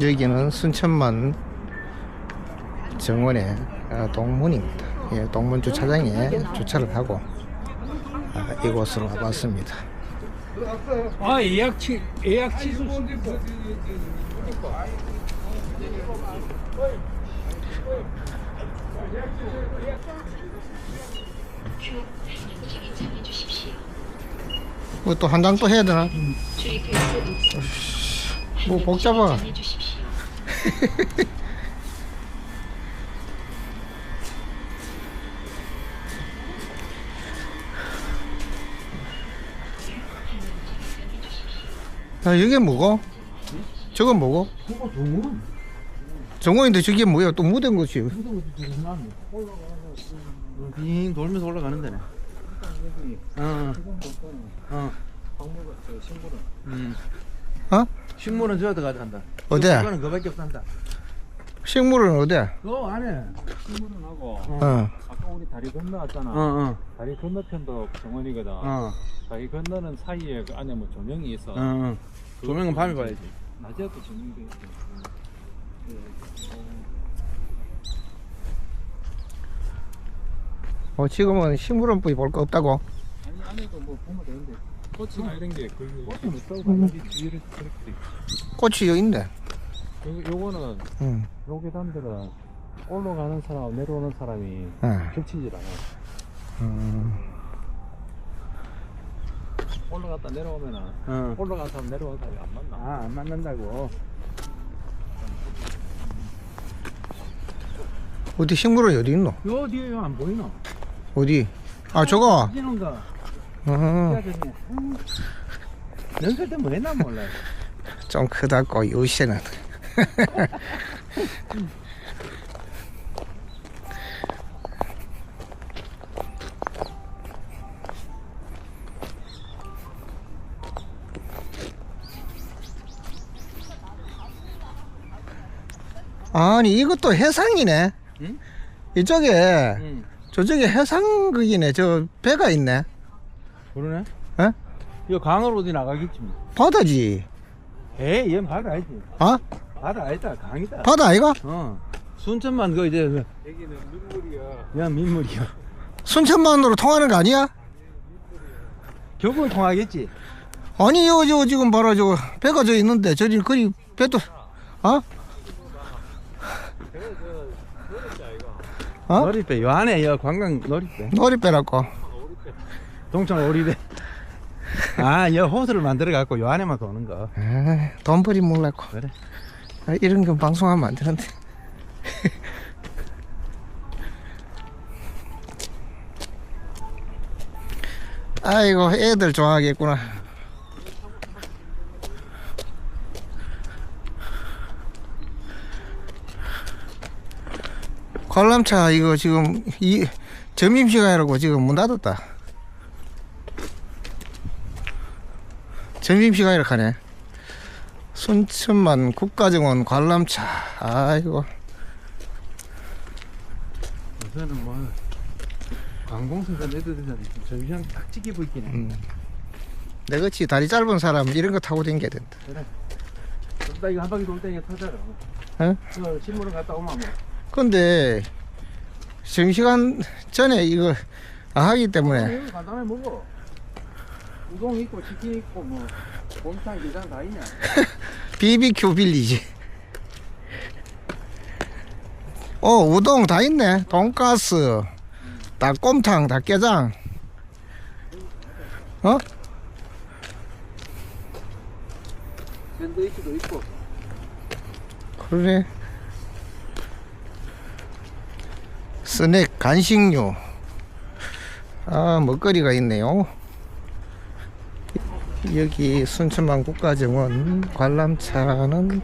여기는 순천만 정원의 어, 동문입니다. 예, 동문 주차장에 주차를 하고 아, 이곳으로 와봤습니다. 아 예약 취 예약 취소 뭐 또한 장 또 해야 되나? 뭐 복잡아. 아, 이게 뭐고? 저건 뭐고? 그거 정원인데 저게 뭐야? 또 묻은 것이. 빙 돌면서 올라가는 데네. 어. 어. 음. 어? 식물은 저기 가져간다. 어디? 이거는 그밖에 없단다. 식물은 어디? 그 안에. 친구는 하고 어. 아까 우리 다리 건너왔잖아. 어, 어. 다리 건너편도 정원이거든. 어. 다리 건너는 사이에 그 안에 뭐 조명이 있어. 어, 어. 조명은 밤에 봐야지. 낮에도 조명이 있어. 어, 지금은 식물은 뿌이 볼거 없다고. 아니 안에도 뭐 보면 되는데 꽃이나 이런 게 거기 꽃이 없다고 여기 뒤를 그렇게 돼. 꽃이 여기 있네. 요- 요거는 응. 요 계단들은 올라가는 사람 내려오는 사람이 어. 겹치질 않아. 음. 올라갔다 내려오면은 어. 올라간 사람 내려오는 사람이 안 만나. 아, 안 맞는다고. 어디 식물은 어디 있노? 요 뒤에 안 보이노? 어디? 아, 저거? 어, 되네. 연습 때뭐 했나 몰라. 좀 크다고, 요새는. 아니, 이것도 해상이네. 응? 이쪽에, 응. 저쪽에 해상극이네. 저 배가 있네. 그러네. 어? 이거 강으로 어디 나가겠지 뭐. 바다지. 에이, 얘는 바다 아니지. 어? 바다 아니다, 강이다. 바다 아이가? 어. 순천만 그 이제 그- 여기는 눈물이야. 야 민물이야. 순천만으로 통하는 거 아니야? 교국을 통하겠지. 아니 요, 저 지금 바로 저 배가 저 있는데 저기 거기 배도 어? 어? 놀이배 요 안에 여 관광 놀이배. 놀이배라고 동천 오리배. 아, 여 호수를 만들어 갖고 요 안에만 도는 거. 에이, 돈 버리 몰라고 그래. 아, 이런 건 방송하면 안 되는데 아이고 애들 좋아하겠구나 관람차 이거 지금 이 점심시간이라고 지금 문 닫았다 점심시간이라 하네 순천만 국가정원 관람차 아이고 요새는 뭐 관공서가 애들은 점심 딱 찍히고 있긴 해. 음. 내같이 다리 짧은 사람 이런 거 타고 다녀야 된다 나 이거 한 바퀴 돌 때니까 타잖아. 어? 이거 신문을 갔다 오면 뭐. 근데 점심시간 전에 이거 안 하기 때문에 이거 간단하게 먹어. 우동 있고 치킨 있고 뭐 곰탕 게장 다 있냐. BBQ 빌리지 어 우동 다 있네 돈가스 닭곰탕 닭게장 어? 샌드위치도 있고. 그래 스낵 간식류 아 먹거리가 있네요 여기 순천만 국가정원 관람차는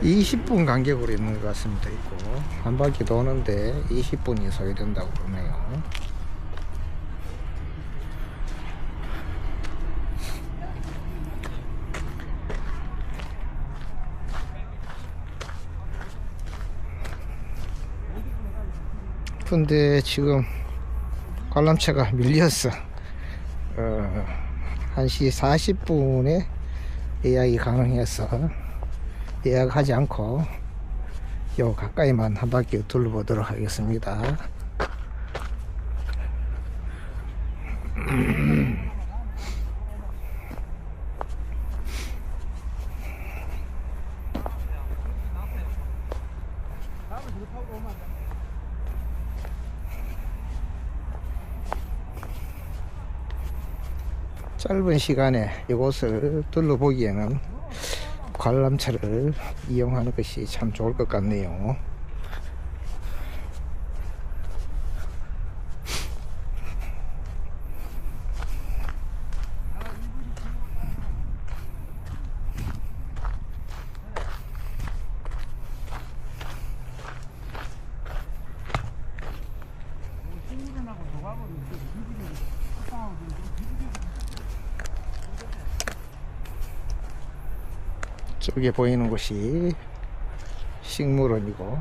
20분 간격으로 있는 것 같습니다 있고 한 바퀴 도는데 20분이 소요된다고 그러네요 근데 지금 관람차가 밀렸어. 어, 1시 40분에 예약이 가능해서 예약하지 않고 요 가까이만 한 바퀴 둘러보도록 하겠습니다. 짧은 시간에 이곳을 둘러보기에는 관람차를 이용하는 것이 참 좋을 것 같네요. 쪽에 보이는 곳이 식물원이고.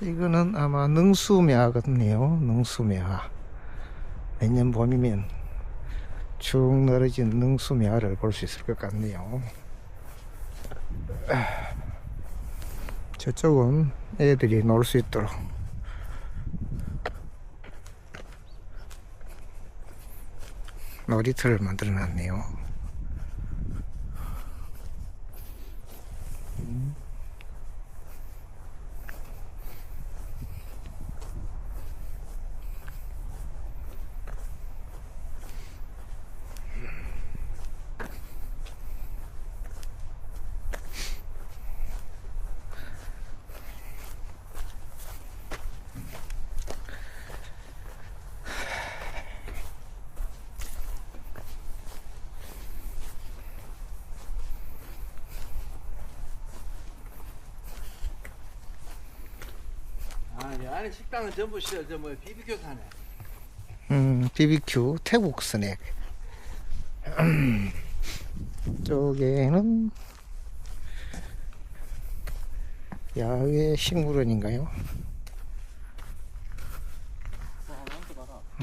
이거는 아마 같네요. 능수묘 내년 봄이면 쭉 늘어진 능수묘를 볼 수 있을 것 같네요. 저쪽은 애들이 놀 수 있도록 놀이터를 만들어 놨네요. 아, 이 안에 식당은 전부 시- 저뭐 비비큐 타네. 음, BBQ 태국 스낵. 음, 쪽에는 야외 식물원인가요?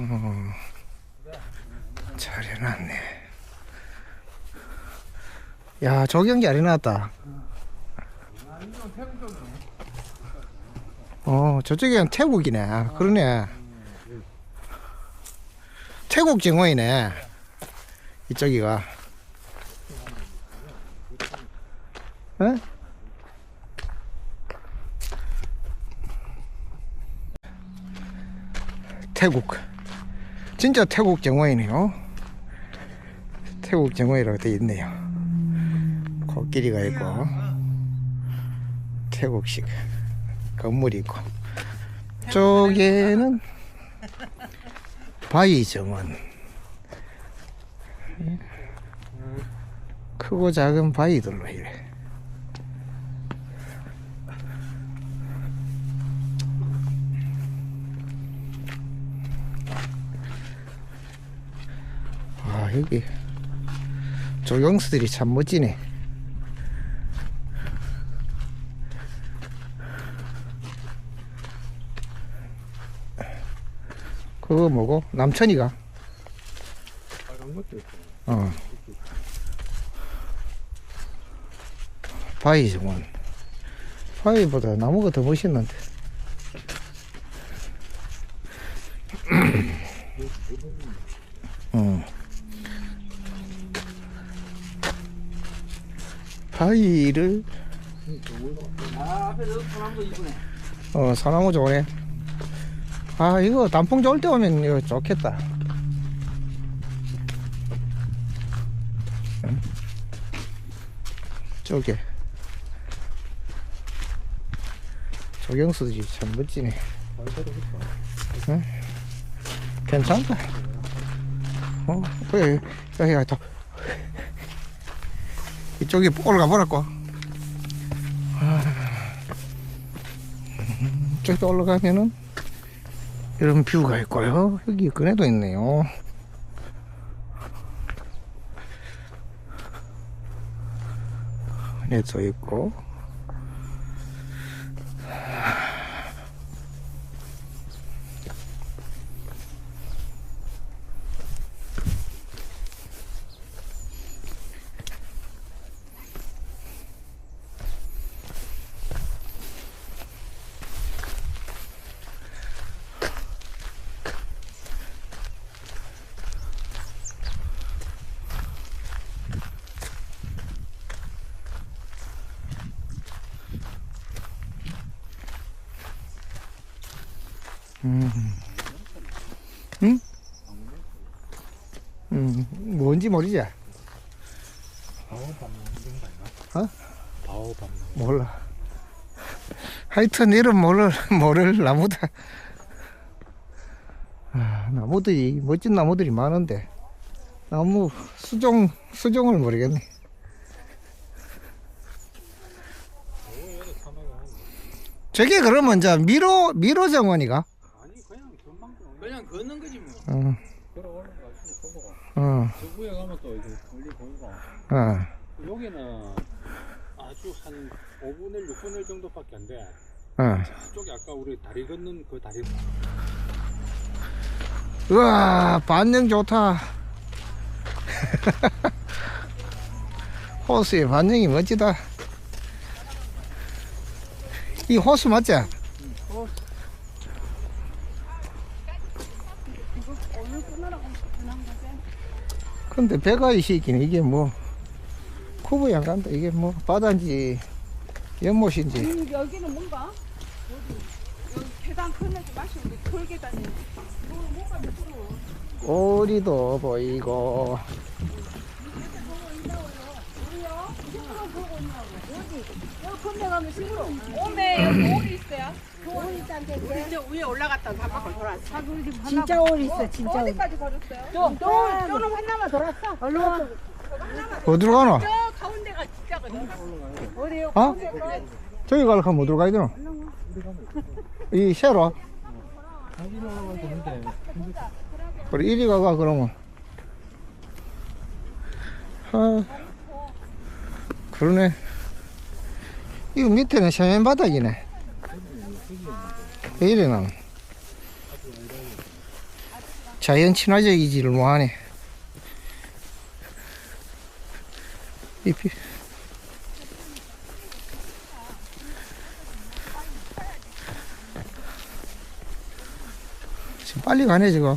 어, 잘 해놨네. 야, 조경기 안 해놨다. 어, 저쪽에는 태국이네. 그러네. 태국 정원이네. 이쪽이가. 에? 태국. 진짜 태국 정원이네요. 태국 정원이라고 되어 있네요. 코끼리가 있고, 태국식 건물이 있고, 쪽에는 바위 정원. 크고 작은 바위들로 이래. 아, 여기 조경수들이 참 멋지네. 그거 뭐고? 남천이가? 어. 바위 정원. 바위보다 나무가 더 멋있는데. 어. 바위를, 아, 앞에서 소나무도 이쁘네. 어, 사나무 좋네. 아, 이거 단풍 좋을 때 오면 이거 좋겠다. 응? 저게. 조경수들이 참 멋지네. 응? 괜찮다. 어, 그래, 여기가 더. 이쪽에 올라가 보라고. 아, 음, 저기 올라가면은 이런 뷰가 있고요. 여기 그네도 있네요. 그네도 있고. 음. 응? 음, 뭔지 모르지? 바오밥 먹는 거 아니야? 어? 먹는 몰라. 하여튼 이름 모를, 모를 나무다. 아, 나무들이, 멋진 나무들이 많은데, 나무 수종, 수종을 모르겠네. 저게 그러면 이제 미로, 미로 정원이가? 그냥 걷는 거지 뭐. 어, 걸어 올라가지고 보고 어, 저 위에 가면 또 이제 멀리 보이고 어, 여기는 아주 한 5분의 1, 6분의 1 정도밖에 안 돼. 어. 저쪽에 아까 우리 다리 걷는 그 다리 우와, 반영 좋다. 호수의 반영이 멋지다. 이 호수 맞지? 근데 배가 이 새끼는 이게 뭐 쿠브에 안 간다. 이게 뭐 바다인지 연못인지. 음, 여기는 뭔가? 어디? 여기 계단 끝내서 마시고 돌 계단이 뭐가 밑으로 오리도 보이고. 여기 오리 있어요 우리 이제 위에 올라갔다 한 바퀴 돌았어 진짜 오리 있어 진짜 오리 어디까지 걸었어요? 또, 또, 또는 하나만 돌았어 얼른 와 어디로 가노? 저 가운데가 진짜거든 어디요? 어? 저기 가려면 어디로 가야 되노? 이 새로? 그래 이리 가가 그러면 아 그러네. 이거 밑에는 세면 바닥이네. 왜 이래 난? 자연 친화적이지를 뭐하네 이 비- 지금 빨리 가네 지금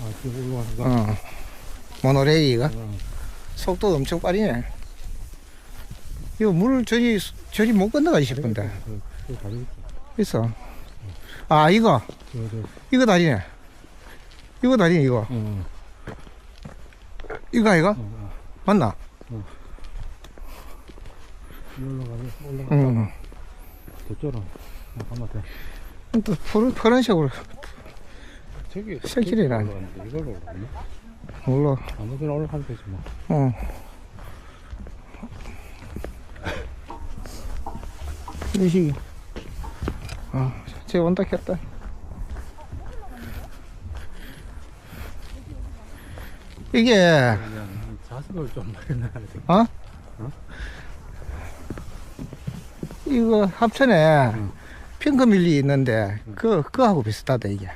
아 지금 올라가는 거 어. 모노레일이가? 어. 속도 엄청 빠르네. 이거 물 저리 저리 못 건너가지 싶은데. 있어. 아 이거 그, 그, 이거 다리네. 이거 다리 이거 어, 이거 아이가. 맞나? 올라가면 올라가 응. 저쪽으로 잠깐만 더또 푸른 푸른 색으로 저기 새끼리 나네. 올라가는데 이걸로 올라가나? 몰라. 아무데나 올라가면 되지 뭐 어. 이시. 아, 쟤 온다 켰다. 이게 자석을 좀 마련해야 돼 어? 이거 합천에 응. 핑크밀리 있는데 그 그하고 비슷하다 이게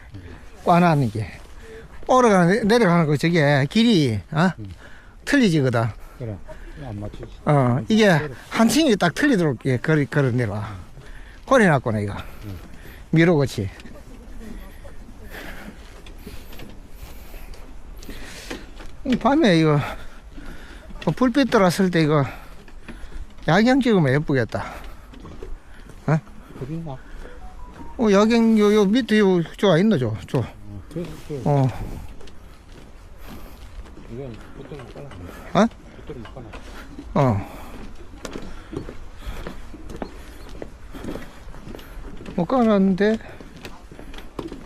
꽈나는 게 오르가는 내려가는 거 저게 길이 어? 응. 틀리지거든 그래 안 맞추지. 어 이게 한 층이 딱 틀리도록 예, 걸어 걸어 내려와. 고려놨구나 이거. 미로같이 이 밤에 이거 뭐 불빛 들어왔을 때 이거 야경 찍으면 예쁘겠다. 있나? 어 야경 요, 요 밑에 요저 있나 저저 어, 어. 이건 붙들어 못 가나? 어? 붙들어 못 가나? 어. 못 가놨는데,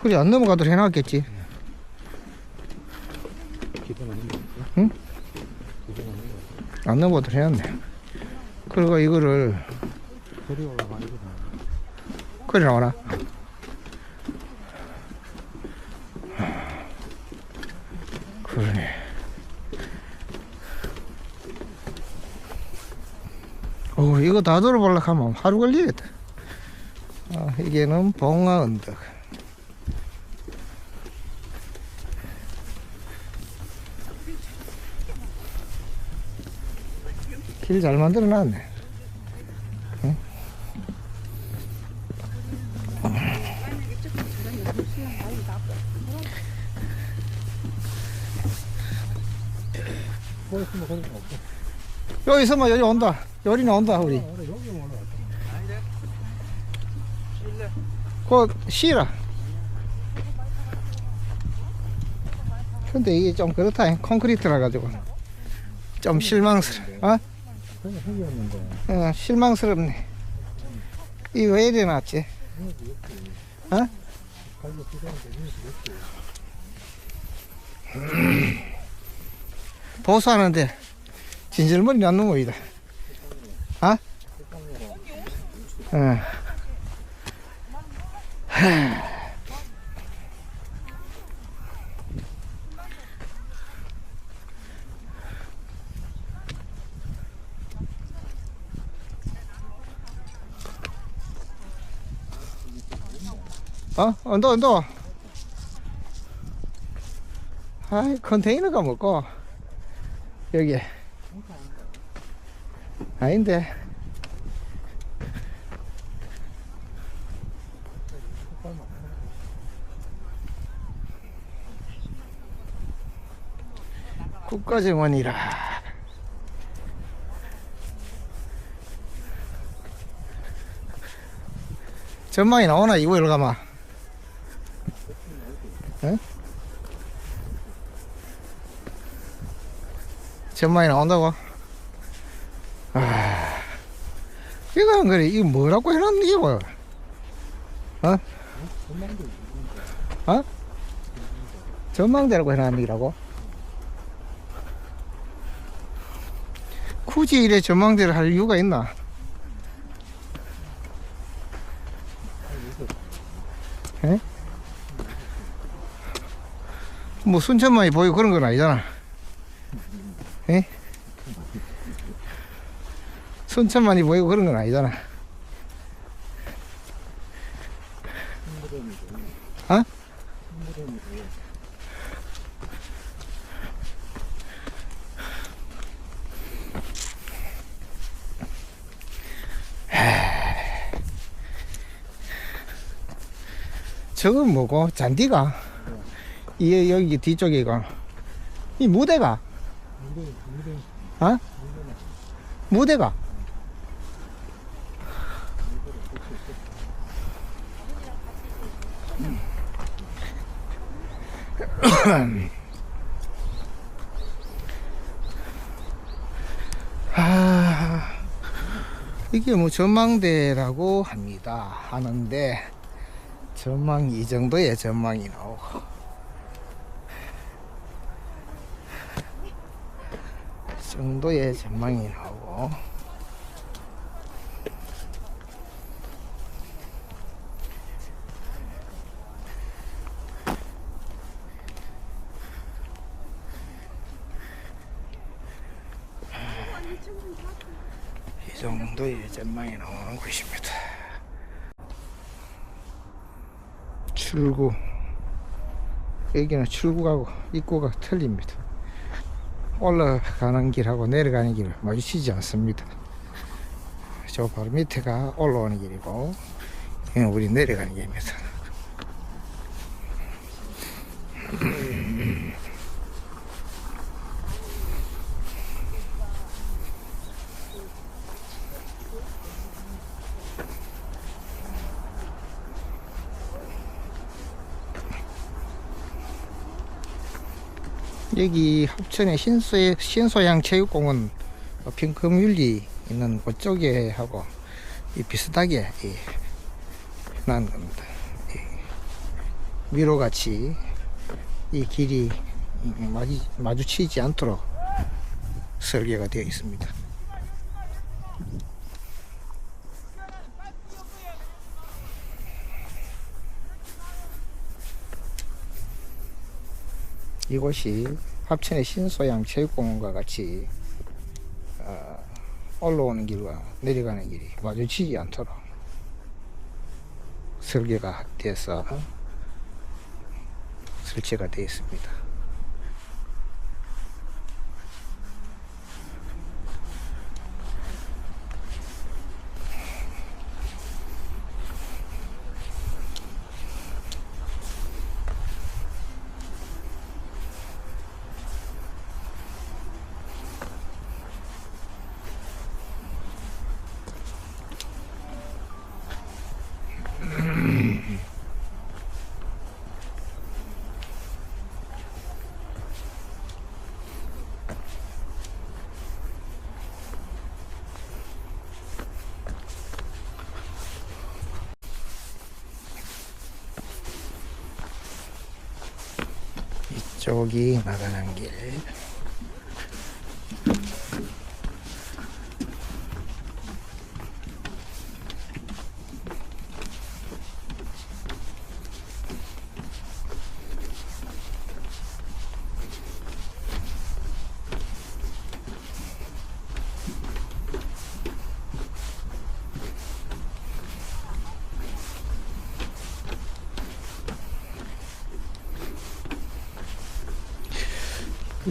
그래, 안 넘어가도록 해놨겠지. 응? 안 넘어가도록 해놨네. 그리고 이거를, 저리 올라가 이거 그래 나오나? 그러네. 어, 이거 다 돌아보려고 하면 하루 걸리겠다. 아, 이게는 봉화 언덕. 길 잘 만들어 놨네. 여기 있으면 여기 온다. 여기 나온다, 우리. 곧 쉬라. 근데 이게 좀 그렇다. 콘크리트라 가지고 좀 실망스러. 어? 어, 실망스럽네. 이거 왜 이래 놨지? 어? 보수하는데 진절머리 났는 거이다. 어? 어. 하. 어? 언더 언더 아이 컨테이너가 뭐고 여기 아닌데 국가정원이라 전망이 나오나 이거 일로 가마 응? 전망이 나온다고? 아, 이거는 그래, 이거 뭐라고 해놨는 게 뭐야? 어? 어? 전망대라고 해놨는 기라고? 굳이 이래 전망대를 할 이유가 있나? 에? 뭐 순천만이 보이고 그런 건 아니잖아. 에? 순천만이 보이고 그런 건 아니잖아. 어? 저건 뭐고 잔디가 이 여기 뒤쪽이가 이 무대가 어? 무대가 아, 이게 뭐 전망대라고 합니다. 하는데 전망이 이 정도의 전망이 나오고 이 정도의 전망이 나오고 이 정도의 전망이 나오는 곳입니다. 출구. 여기는 출구하고 입구가 틀립니다. 올라가는 길하고 내려가는 길 마주치지 않습니다. 저 바로 밑에가 올라오는 길이고 우리 내려가는 길입니다 여기 합천의 신소, 신소양 체육공원 어, 핑크뮬리 있는 그쪽에 하고 이 비슷하게 이, 난 겁니다. 이, 위로같이 이 길이 마주치지 않도록 설계가 되어 있습니다. 이곳이 합천의 신소양 체육공원과 같이 어, 올라오는 길과 내려가는 길이 마주치지 않도록 설계가 돼서 설치가 되어 있습니다. 저기 나가는 길.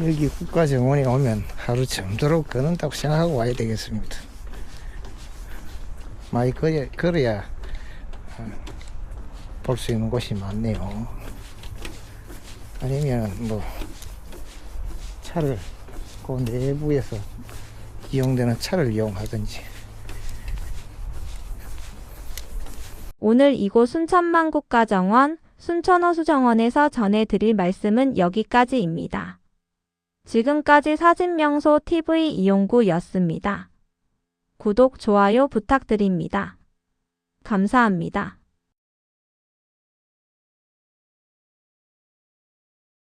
여기 국가정원에 오면 하루 점도록 걷는다고 생각하고 와야 되겠습니다. 많이 걸어야, 걸어야 볼 수 있는 곳이 많네요. 아니면 뭐 차를 그 내부에서 이용되는 차를 이용하든지 오늘 이곳 순천만 국가정원, 순천호수정원에서 전해드릴 말씀은 여기까지입니다. 지금까지 사진명소 TV 이용구였습니다. 구독, 좋아요 부탁드립니다. 감사합니다.